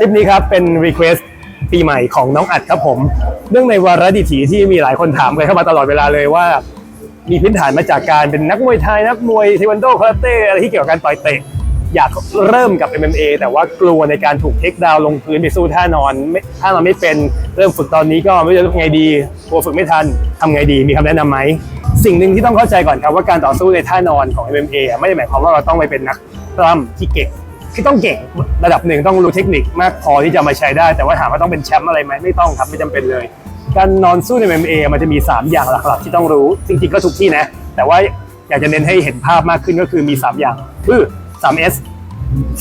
คลิปนี้ครับเป็น Request ปีใหม่ของน้องอัดครับผมเนื่องในวาระดิถีที่มีหลายคนถามกันเข้ามาตลอดเวลาเลยว่า มีพื้นฐานมาจากการเป็นนักมวยไทยนักมวยเทควันโดคาราเต้อะไรที่เกี่ยวกับการต่อยเตะอยากเริ่มกับ MMA แต่ว่ากลัวในการถูกเทคดาวลงพื้นไปสู้ท่านอนไม่ถ้านอนไม่เป็นเริ่มฝึกตอนนี้ก็ไม่รู้จะทำไงดีกลัวฝึกไม่ทันทำไงดีมีคำแนะนำไหมสิ่งหนึ่งที่ต้องเข้าใจก่อนครับว่าการต่อสู้ในท่านอนของ MMA อะไม่ได้หมายความว่าเราต้องไปเป็นนักปล้ำที่เก่ง คือต้องเก่งระดับหนึ่งต้องรู้เทคนิคมากพอที่จะมาใช้ได้ แต่ว่าถามว่าต้องเป็นแชมป์อะไรไหมไม่ต้องครับไม่จำเป็นเลย การนอนสู้ใน MMA มันจะมี 3 อย่างหลักๆที่ต้องรู้จริงๆก็ทุกที่นะ แต่ว่าอยากจะเน้นให้เห็นภาพมากขึ้นก็คือมี 3 อย่าง คือ 3S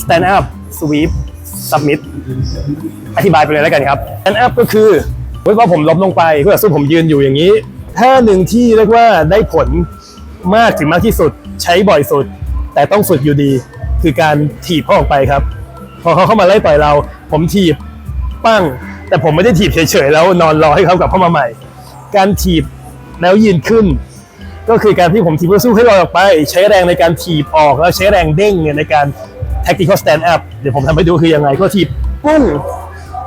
stand up sweep submit อธิบายไปเลยแล้วกันครับ stand up ก็คือว่าผมล้มลงไปเพื่อสู้ผมยืนอยู่อย่างนี้ท่าหนึ่งที่เรียกว่าได้ผลมากถึงมากที่สุดใช้บ่อยสุด แต่ต้องฝึกอยู่ดี คือการถีบเขาออกไปครับ พอเขาเข้ามาไล่ต่อยเรา ผมถีบปั้ง แต่ผมไม่ได้ถีบเฉยๆแล้วนอนรอให้เขากลับเข้ามาใหม่ การถีบแล้วยืนขึ้น ก็คือการที่ผมถีบเพื่อสู้ให้ลอยออกไป ใช้แรงในการถีบออกแล้วใช้แรงเด้งเนี่ยในการ tactical stand up เดี๋ยวผมทำให้ดูคือยังไงก็ถีบปุ้ง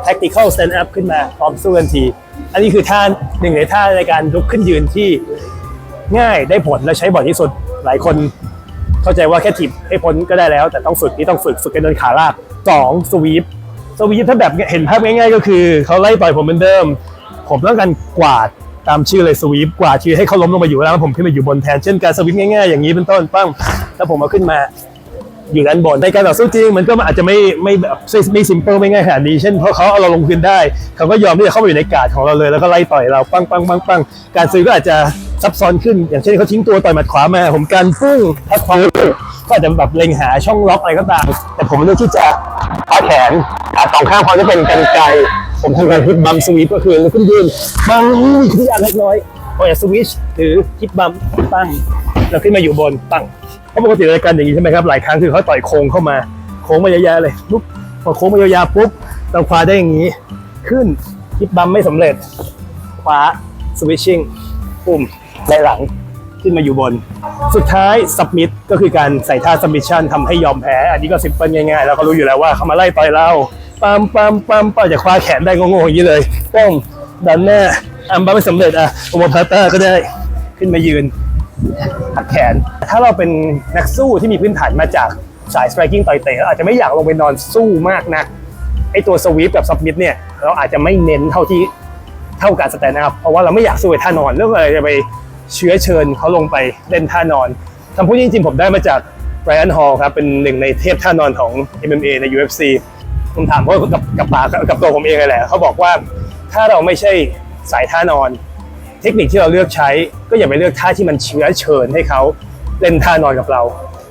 tactical stand up ขึ้นมาพร้อมสู้ทันที อันนี้คือท่าหนึ่งในท่าในการลุกขึ้นยืนที่ง่ายได้ผลและใช้บ่อยที่สุดหลายคน เข้าใจว่าแค่ถีบให้พ้นก็ได้แล้ว แต่ต้องฝึกนี่ต้องฝึกฝึกกันเดินขาลากสองสวีปสวีปถ้าแบบเห็นภาพง่ายๆ ก็คือเขาไล่ต่อยผมเหมือนเดิม ผมต้องการกวาดตามชื่อเลยสวีปกวาดชื่อให้เขาล้มลงมาอยู่แล้วผมขึ้นมาอยู่บนแทนเช่นการสวีปง่ายๆอย่างนี้เป็นต้นปั้งแล้วผมเอาขึ้นมา อยู่ด้านบนในการต่อสู้จริงมันก็อาจจะไม่ไม่แบบไม่ซิมเปิลไม่ง่ายขนาดนี้เช่นเพราะเขาเอาเราลงพื้นได้ เขาก็ยอมที่จะเข้าไปอยู่ในกาดของเราเลยแล้วก็ไล่ต่อยเราปังปังปังปังการซื้อก็อาจจะซับซ้อนขึ้น อย่างเช่นเขาทิ้งตัวต่อยหมัดขวามา ผมการปุ้งถ้าควางก็อาจจะแบบเล็งหาช่องล็อกอะไรก็ตาม แต่ผมเลือกที่จะคว้าแขนขาสองข้างพอจะเป็นกันไกผมทำการฮิตบัมสวีปก็คือลุกขึ้นยืนบังที่ยากเล็กน้อยพอจะสวิชหรือฮิตบัมปั้งแล้วขึ้นมาอยู่บนปั้ง เพราะปกติรายการอย่างนี้ใช่ไหมครับหลายครั้งคือเขาต่อยโค้งเข้ามาโค้งมายอะๆเลยปุ๊บพอโค้งมายาวๆปุ๊บเราคว้าได้อย่างนี้ ขึ้นฮิปบัมไม่สำเร็จคว้าสวิชชิ่งปุ่มไล่หลังขึ้นมาอยู่บน สุดท้ายสับมิ t ก็คือการใส่ท่าสับมิชชั่นทำให้ยอมแพ้ อันนี้ก็ซิมเปิลง่ายๆแล้วก็รู้อยู่แล้วว่าเขามาไล่ต่อยเราปั๊มปั๊มปั๊มปั๊มจะคว้าแขนได้งงๆอย่างนี้เลยป้องดันหน้าอัมบัมไม่สำเร็จอะโอมาพาต้าก็ได้ขึ้นมายืน หักแขน ถ้าเราเป็นนักสู้ที่มีพื้นฐานมาจากสายส t ตรกิ้งต่อยเตะเราอาจจะไม่อยากลงไปนอนสู้มากนะไอตัวสวีปกับซับมิดเนี่ยเราอาจจะไม่เน้นเท่าที่เท่ากับสแตนด์อัพเพราะว่าเราไม่อยากสู้ท่านอนเรื่องอะไรจะไปเชื้อเชิญเขาลงไปเล่นท่านอนคำพูดจริงๆผมได้มาจากไบรอันฮอลครับเป็นหนึ่งในเทพท่านอนของ MMA ใน UFC ผมถามเขากับกับปากกับตัวผมเองเลยแหละเขาบอกว่าถ้าเราไม่ใช่สายท่านอน เทคนิคที่เราเลือกใช้ก็อย่าไปเลือกท่าที่มันเชื้อเชิญให้เขาเล่นท่านอนกับเรา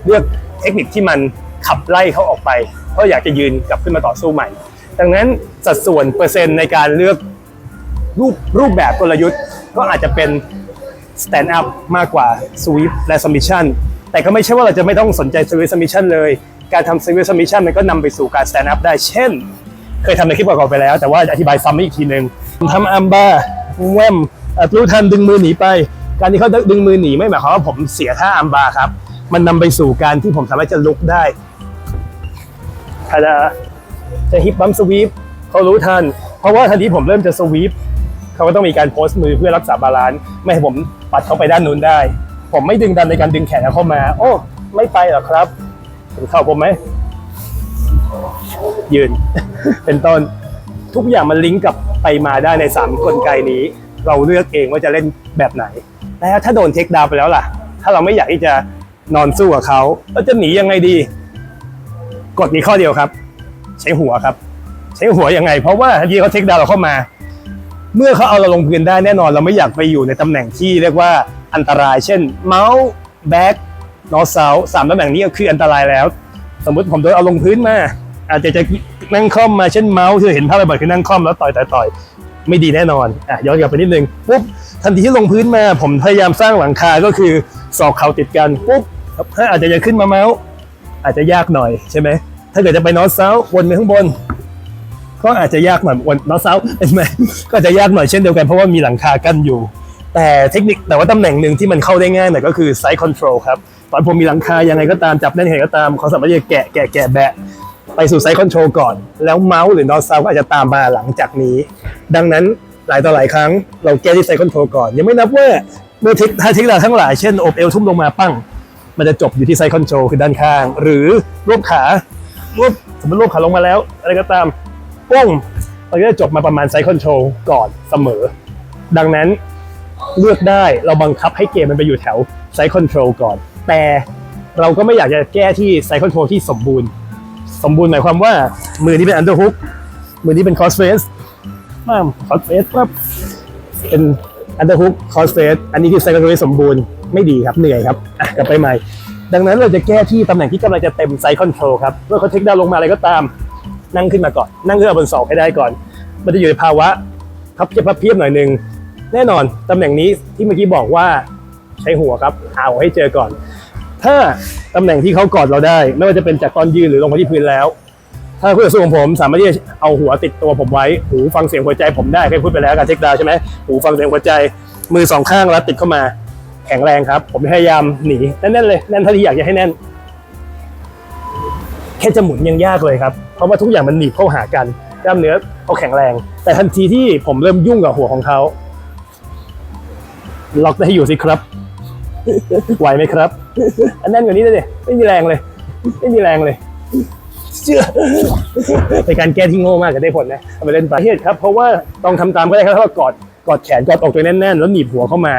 เลือกเทคนิคที่มันขับไล่เขาออกไป เพราะอยากจะยืนกลับขึ้นมาต่อสู้ใหม่ ดังนั้นสัดส่วนเปอร์เซ็นต์ในการเลือกรูปรูปแบบกลยุทธ์ก็อาจจะเป็น stand up มากกว่า sweep และ submission แต่ก็ไม่ใช่ว่าเราจะไม่ต้องสนใจ sweep submission เลย การทำ sweep submission มันก็นำไปสู่การ stand up ได้ เช่น เคยทำในคลิปก่อนๆไปแล้ว แต่ว่าอธิบายซ้ำอีกทีหนึ่งทำอัมบาแวมอ่ รู้ทันดึงมือหนีไป การที่เขาดึงมือหนีไม่หมายความว่าผมเสียท่าอัมบาครับ มันนำไปสู่การที่ผมสามารถจะลุกได้ถ้าจะจะฮิปบัมสวีปเขารู้ทัน เพราะว่าทันทีผมเริ่มจะสวีปเขาก็ต้องมีการโพสต์มือเพื่อรักษาบาลานซ์ไม่ให้ผมปัดเขาไปด้านนู้นได้ ผมไม่ดึงดันในการดึงแขนเขาเข้ามา โอ้ ไม่ไปหรอครับเห็นเข่าผมไหมยืน เป็นต้นทุกอย่างมันลิงก์กับไปมาได้ใน3กลไกนี้ เราเลือกเองว่าจะเล่นแบบไหน แล้วถ้าโดนเทคดาวไปแล้วล่ะ ถ้าเราไม่อยากที่จะนอนสู้กับเขาเราจะหนียังไงดี กฎมีข้อเดียวครับ ใช้หัวครับ ใช้หัวยังไง เพราะว่าทันทีเขาเทคดาวเราเข้ามา เมื่อเขาเอาเราลงพื้นได้แน่นอนเราไม่อยากไปอยู่ในตำแหน่งที่เรียกว่าอันตราย เช่น เมาส์แบ็กนอเซาสามตำแหน่งนี้ก็คืออันตรายแล้ว สมมติผมโดนเอาลงพื้นมาอาจจะจะนั่งคล่อมมาเช่นเมาส์ที่เราเห็นภาพบ่อยๆคือนั่งคล่อมแล้วต่อยต่อยต่อย ไม่ดีแน่นอนอะย้อนกลับไปนิดนึงปุ๊บทันทีที่ลงพื้นมา ผมพยายามสร้างหลังคาก็คือศอกเข่าติดกันปุ๊บถ้าอาจจะจะขึ้นมาเมาส์อาจจะยากหน่อยใช่ไหมถ้าเกิดจะไปนอตเซาวนไปข้างบน ก็อาจจะยากหน่อยวนนอตเซาเห็นไหมก็จจะยากหน่อยเช่นเดียวกันเพราะว่ามีหลังคากั้นอยู่ แต่เทคนิคแต่ว่าตำแหน่งหนึ่งที่มันเข้าได้ง่ายหน่อยก็คือไซส์คอนโทรลครับตอนผมมีหลังคายังไงก็ตามจับแน่นยังไงก็ตามเขาสามารถจะแกะแกะแกะแบะ ไปสู่ไซส์คอนโทรลก่อน แล้วเมาส์หรือนอสซาวก็อาจจะตามมาหลังจากนี้ ดังนั้นหลายต่อหลายครั้งเราแก้ที่ไซส์คอนโทรลก่อน ยังไม่นับว่าเมื่อเทคถ้าเทคนิคทั้งหลายเช่นอบเอวทุ่มลงมาปั้ง มันจะจบอยู่ที่ไซส์คอนโทรลคือด้านข้าง หรือรวบขารวบสมมติรวบขาลงมาแล้ว อะไรก็ตามป้งมันก็จะจบมาประมาณไซส์คอนโทรลก่อนเสมอ ดังนั้นเลือกได้เราบังคับให้เกมมันไปอยู่แถวไซส์คอนโทรลก่อน แต่เราก็ไม่อยากจะแก้ที่ไซส์คอนโทรลที่สมบูรณ์ สมบูรณ์หมายความว่ามือนี้เป็นอันเดอร์ฮุกมือนี้เป็นคอสเฟสมาคอสเฟสปั๊บเป็นอันเดอร์ฮุกคอสเฟสอันนี้ที่ไซคอนโทรสมบูรณ์ไม่ดีครับเหนื่อยครับอะกลับไปใหม่ ดังนั้นเราจะแก้ที่ตำแหน่งที่กำลังจะเต็มไซคอนโทรครับเมื่อเขาเทคดาวน์ลงมาอะไรก็ตาม นั่งขึ้นมาก่อน นั่งขึ้นมาบนศอกให้ได้ก่อน มันจะอยู่ในภาวะพับเพียบพับเพียบหน่อยหนึงแน่นอนตำแหน่งนี้ที่เมื่อกี้บอกว่าใช้หัวครับเอาให้เจอก่อน ถ้าตำแหน่งที่เขากอดเราได้ ไม่ว่าจะเป็นจากตอนยืนหรือลงมาที่พื้นแล้ว ถ้าคู่ต่อสู้ของผมสามารถที่จะเอาหัวติดตัวผมไว้ หูฟังเสียงหัวใจผมได้เคยพูดไปแล้วการเช็คดาวใช่ไหมหูฟังเสียงหัวใจ มือสองข้างแล้วติดเข้ามา แข็งแรงครับ ผมพยายามหนีแน่นๆเลยแน่นเท่าที่อยากจะให้แน่นแค่จะหมุนยังยากเลยครับเพราะว่าทุกอย่างมันหนีบเข้าหากันกล้ามเนื้อเขาแข็งแรง แต่ทันทีที่ผมเริ่มยุ่งกับหัวของเขาล็อกได้อยู่สิครับ ไหวไหมครับ อันนั้นกว่านี้เลยดิไม่มีแรงเลย ไม่มีแรงเลยเชื่อเป็นการแก้ที่โง่มากจะได้ผลนะเอาไปเล่นไปเหตุครับ เพราะว่าต้องทำตามก็ได้ครับถ้าเรากอดกอดแขนกอดอกตัวแน่นๆ แล้วหนีบหัวเข้ามา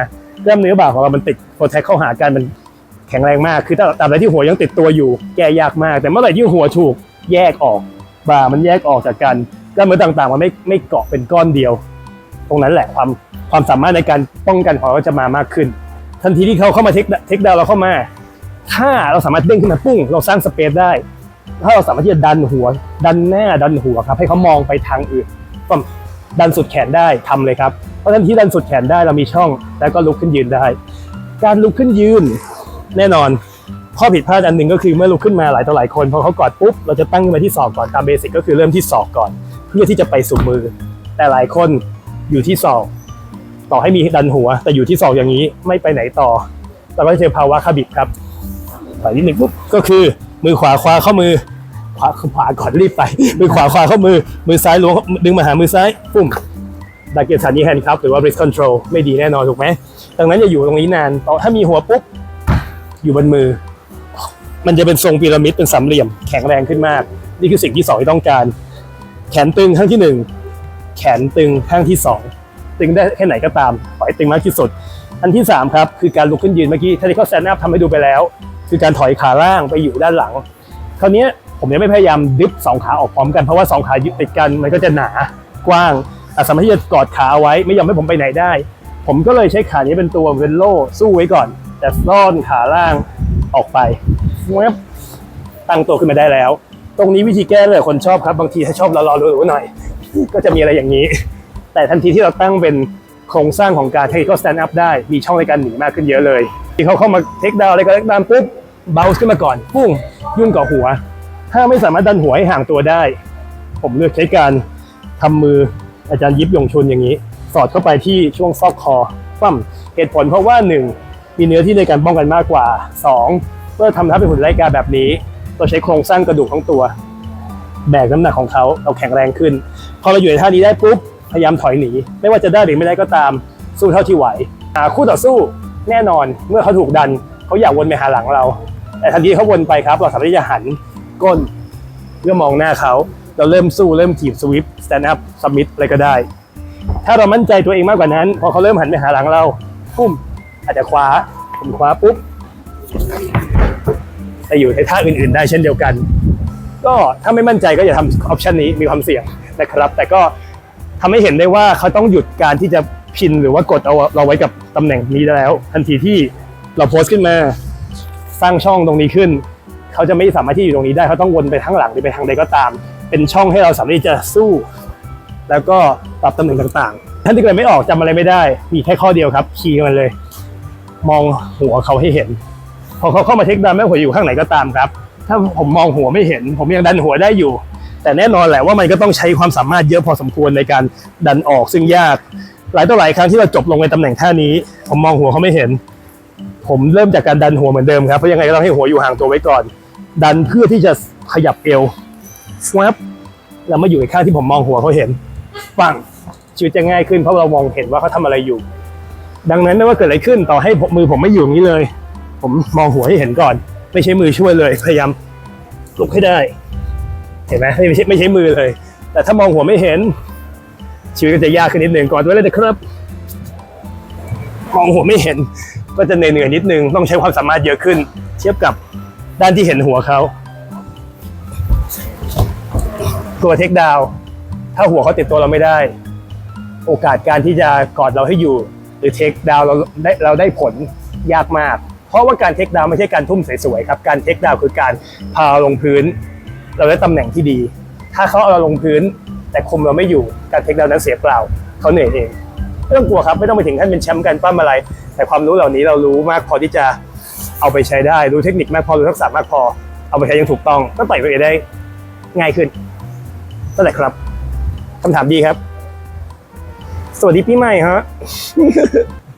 กล้ามเนื้อบ่าของเรามันติดโปรเทคเข้าหากันมันแข็งแรงมาก คือถ้าตราบใดที่หัวยังติดตัวอยู่ แก้ยากมาก แต่เมื่อไหร่ที่หัวถูกแยกออก บ่ามันแยกออกจากกันกล้ามเนื้อต่างๆ มันไม่ไม่เกาะเป็นก้อนเดียว ตรงนั้นแหละความความสามารถในการป้องกันของเราก็จะมามากขึ้น ทันทีที่เขาเข้ามาเทคเทคดาวเราเข้ามา ถ้าเราสามารถเด้งขึ้นมาปุ้ง เราสร้างสเปซได้ ถ้าเราสามารถที่จะดันหัว ดันหน้าดันหัวครับ ให้เขามองไปทางอื่นก็ดันสุดแขนได้ทำเลยครับเพราะทันทีดันสุดแขนได้เรามีช่อง แล้วก็ลุกขึ้นยืนได้ การลุกขึ้นยืน แน่นอนข้อผิดพลาดอันหนึ่งก็คือเมื่อลุกขึ้นมาหลายต่อหลายคนพอเขากอดปุ๊บเราจะตั้งขึ้นมาที่ศอกก่อนตามเบสิกก็คือเริ่มที่ศอกก่อน เพื่อที่จะไปสู่มือ แต่หลายคนอยู่ที่ศอก ต่อให้มีดันหัว แต่อยู่ที่ศอกอย่างนี้ไม่ไปไหนต่อ เราก็จะเจอภาวะขบิบครับไปนิดหนึ่งปุ๊บก็คือมือขวาคว้าเข้ามือขวาขวาก่อนรีบไป มือขวาคว้าเข้ามือ มือซ้ายล้วงดึงมาหามือซ้ายปุ้มดาเกียร์สันนี้แฮนด์ครับหรือว่า wrist control ไม่ดีแน่นอนถูกไหมดังนั้นอย่าอยู่ตรงนี้นานต่อถ้ามีหัวปุ๊บอยู่บนมือ มันจะเป็นทรงพีระมิดเป็นสามเหลี่ยม แข็งแรงขึ้นมาก นี่คือสิ่งที่สองที่ต้องการ แขนตึงข้างที่หนึ่งแขนตึงข้างที่สอง ตึงได้แค่ไหนก็ตามขอให้ตึงมากที่สุด อันที่สามครับคือการลุกขึ้นยืนเมื่อกี้ถ้าที่เขาแซนอัพทำให้ดูไปแล้ว คือการถอยขาล่างไปอยู่ด้านหลัง คราวนี้ผมยังไม่พยายามดิฟสองขาออกพร้อมกันเพราะว่าสองขายึดติดกันมันก็จะหนากว้างอะสามารถที่จะกอดขาเอาไว้ไม่ยอมให้ผมไปไหนได้ ผมก็เลยใช้ขานี้เป็นตัวเป็นโล่สู้ไว้ก่อน แต่ซ่อนขาล่างออกไปแวบตั้งตัวขึ้นมาได้แล้ว ตรงนี้วิธีแก้เลยคนชอบครับ บางทีถ้าชอบรอๆรู้ๆหน่อย ก็จะมีอะไรอย่างนี้ แต่ทันทีที่เราตั้งเป็นโครงสร้างของการ technical stand up ได้ มีช่องในการหนีมากขึ้นเยอะเลย ที่เขาเข้ามาเทคดาวอะไรก็เทคดาวปุ๊บเบาขึ้นมาก่อนปุ้งยุ่งกับหัว ถ้าไม่สามารถดันหัวให้ห่างตัวได้ ผมเลือกใช้การทำมืออาจารย์ยิบยงชุนอย่างนี้ สอดเข้าไปที่ช่วงซอกคอปั้มเหตุผลเพราะว่าหนึ่งมีเนื้อที่ในการป้องกันมากกว่าสองเมื่อทำท่าเป็นหุ่นไล่กาแบบนี้ เราใช้โครงสร้างกระดูกของตัว แบกน้ำหนักของเขาเราแข็งแรงขึ้น พอเราอยู่ในท่านี้ได้ปุ๊บ พยายามถอยหนี ไม่ว่าจะได้หรือไม่ได้ก็ตาม สู้เท่าที่ไหวคู่ต่อสู้แน่นอนเมื่อเขาถูกดันเขาอยากวนไปหาหลังเรา แต่ทันทีเขาวนไปครับ เราสามารถที่จะหันก้นเพื่อมองหน้าเขาเราเริ่มสู้เริ่มถีบสวิปสแตนด์อัพสมิธอะไรก็ได้ ถ้าเรามั่นใจตัวเองมากกว่านั้น พอเขาเริ่มหันไปหาหลังเราปุ้มอาจจะคว้าผมคว้าปุ๊บแต่อยู่ในท่าอื่นๆ ได้เช่นเดียวกัน ก็ถ้าไม่มั่นใจก็อย่าทำออปชันนี้มีความเสี่ยงนะครับ แต่ก็ ทำให้เห็นได้ว่าเขาต้องหยุดการที่จะพินหรือว่ากดเอาเราไว้กับตำแหน่งนี้ได้แล้ว ทันทีที่เราโพสต์ขึ้นมาสร้างช่องตรงนี้ขึ้น เขาจะไม่สามารถที่อยู่ตรงนี้ได้เขาต้องวนไปข้างหลังหรือไปทางใดก็ตาม เป็นช่องให้เราสามารถที่จะสู้ แล้วก็ปรับตำแหน่งต่างๆ ท่านที่เกิดไม่ออกจำอะไรไม่ได้ มีแค่ข้อเดียวครับ คีย์มันเลย มองหัวเขาให้เห็น พอเขาเข้ามาเทคดาวน์ไม่หัวอยู่ข้างไหนก็ตามครับ ถ้าผมมองหัวไม่เห็น ผมยังดันหัวได้อยู่ แต่แน่นอนแหละว่ามันก็ต้องใช้ความสามารถเยอะพอสมควรในการดันออกซึ่งยาก หลายต่อหลายครั้งที่เราจบลงในตำแหน่งท่านี้ ผมมองหัวเขาไม่เห็น ผมเริ่มจากการดันหัวเหมือนเดิมครับเพราะยังไงก็ต้องให้หัวอยู่ห่างตัวไว้ก่อน ดันเพื่อที่จะขยับเอวฟวับแล้วมาอยู่อีกข้างที่ผมมองหัวเขาเห็นปังชีวิตจะง่ายขึ้นเพราะเรามองเห็นว่าเขาทำอะไรอยู่ ดังนั้นไม่ว่าเกิดอะไรขึ้นต่อให้มือผมไม่อยู่อย่างนี้เลย ผมมองหัวให้เห็นก่อน ไม่ใช้มือช่วยเลยพยายามลุกให้ได้ ห็นไหมไม่ใช่ไม่ใช้มือเลย แต่ถ้ามองหัวไม่เห็น ชีวิตก็จะยากขึ้นนิดหนึ่งก่อนไว้เลยนะครับ มองหัวไม่เห็น ก็จะเหนื่อยนิดนึงต้องใช้ความสามารถเยอะขึ้น เทียบกับด้านที่เห็นหัวเขาตัวเทคดาวถ้าหัวเขาติดตัวเราไม่ได้ โอกาสการที่จะกอดเราให้อยู่ หรือเทคดาวเราได้เราได้ผลยากมาก เพราะว่าการเทคดาวไม่ใช่การทุ่มสวยๆครับ การเทคดาวคือการพาเราลงพื้น เราได้ตำแหน่งที่ดี ถ้าเขาเอาเราลงพื้น แต่คมเราไม่อยู่การเทคดาวน์นั้นเสียเปล่าเขาเหนื่อยเองไม่ต้องกลัวครับไม่ต้องไปถึงขั้นเป็นแชมป์กันปั้มอะไร แต่ความรู้เหล่านี้เรารู้มากพอที่จะเอาไปใช้ได้รู้เทคนิคมากพอรู้ทักษะมากพอ เอาไปใช้อยังถูกต้องก็ต่อยตัวเองได้ง่ายขึ้นนั่นแหละครับคำถามดีครับ สวัสดีปีใหม่ฮะ